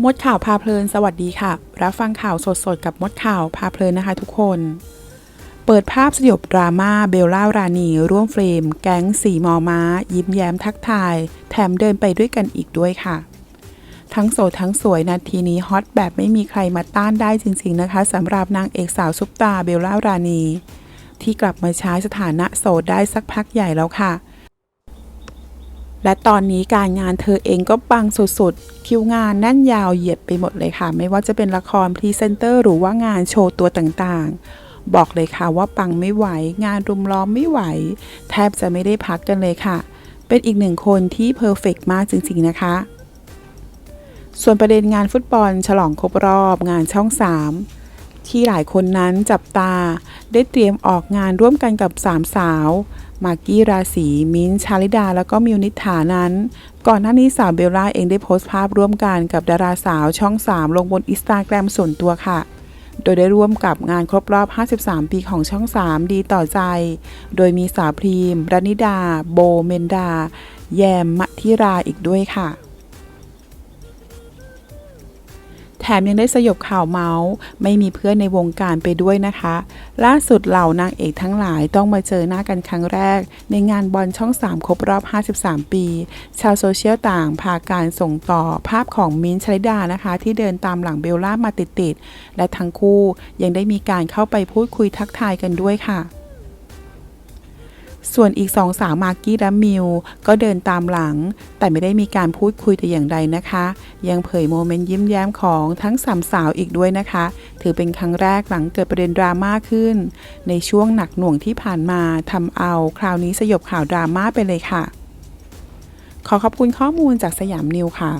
มดข่าวพาเพลินสวัสดีค่ะ รับฟังข่าวสดๆ กับมดข่าวพาเพลินนะคะทุกคน เปิดภาพสยบดราม่าเบลล่ารานีร่วมเฟรม แก๊งสีมอม้า ยิ้มแย้มทักทาย แถมเดินไปด้วยกันอีกด้วยค่ะ ทั้งโสดทั้งสวยนาทีนี้ฮอตแบบไม่มีใครมาต้านได้จริงๆนะคะสำหรับนางเอกสาวซุปตาเบลล่ารานีที่กลับมาใช้สถานะโสดได้สักพักใหญ่แล้วค่ะ และตอนนี้การงานเธอเองก็ปังสุดๆ คิวงานแน่นยาวเหยียดไปหมดเลยค่ะ ไม่ว่าจะเป็นละครพรีเซนเตอร์หรือว่างานโชว์ตัวต่างๆ บอกเลยค่ะว่าปังไม่ไหว งานรุมล้อมไม่ไหว แทบจะไม่ได้พักกันเลยค่ะ เป็นอีกหนึ่งคนที่เพอร์เฟกมากจริงๆนะคะ ส่วนประเด็นงานฟุตบอล ฉลองครบรอบงานช่อง 3 ที่หลายคนนั้นจับตาได้เตรียมออกงานร่วมกันกับสามสาวมากกี้ราศีมิ้นชาลิดา แล้วก็มิวนิฐานั้น ก่อนหน้านี้สาวเบลล่าเองได้โพสต์ภาพร่วมกันกับดาราสาวช่อง 3 ลงบนอินสตาแกรมส่วนตัวค่ะ โดยได้ร่วมกับงานครบรอบ 53 ปีของช่อง 3 ดีต่อใจ โดยมีสาวพรีมรนิดา โบเมนดา แยมมะทิราอีกด้วยค่ะ แถมยังได้สยบข่าวเมาส์ ไม่มีเพื่อนในวงการไปด้วยนะคะ ล่าสุดเหล่านางเอกทั้งหลายต้องมาเจอหน้ากันครั้งแรก ในงานบอลช่อง 3 ครบรอบ 53 ปี ชาวโซเชียลต่างพาการส่งต่อภาพของมิ้นชลิดานะคะ ที่เดินตามหลังเบลล่ามาติดๆและทั้งคู่ยังได้มีการเข้าไปพูดคุยทักทายกันด้วยค่ะ ส่วนอีกสองสาวมากกี้และมิวก็เดินตามหลัง แต่ไม่ได้มีการพูดคุยแต่อย่างใดนะคะ ยังเผยโมเมนต์ยิ้มแย้มของทั้งสามสาวอีกด้วยนะคะ ถือเป็นครั้งแรกหลังเกิดประเด็นดราม่าขึ้น ในช่วงหนักหน่วงที่ผ่านมาทำเอาคราวนี้สยบข่าวดราม่าไปเลยค่ะ ขอขอบคุณข้อมูลจากสยามนิวค่ะ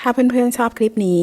ถ้าเพื่อนๆชอบคลิปนี้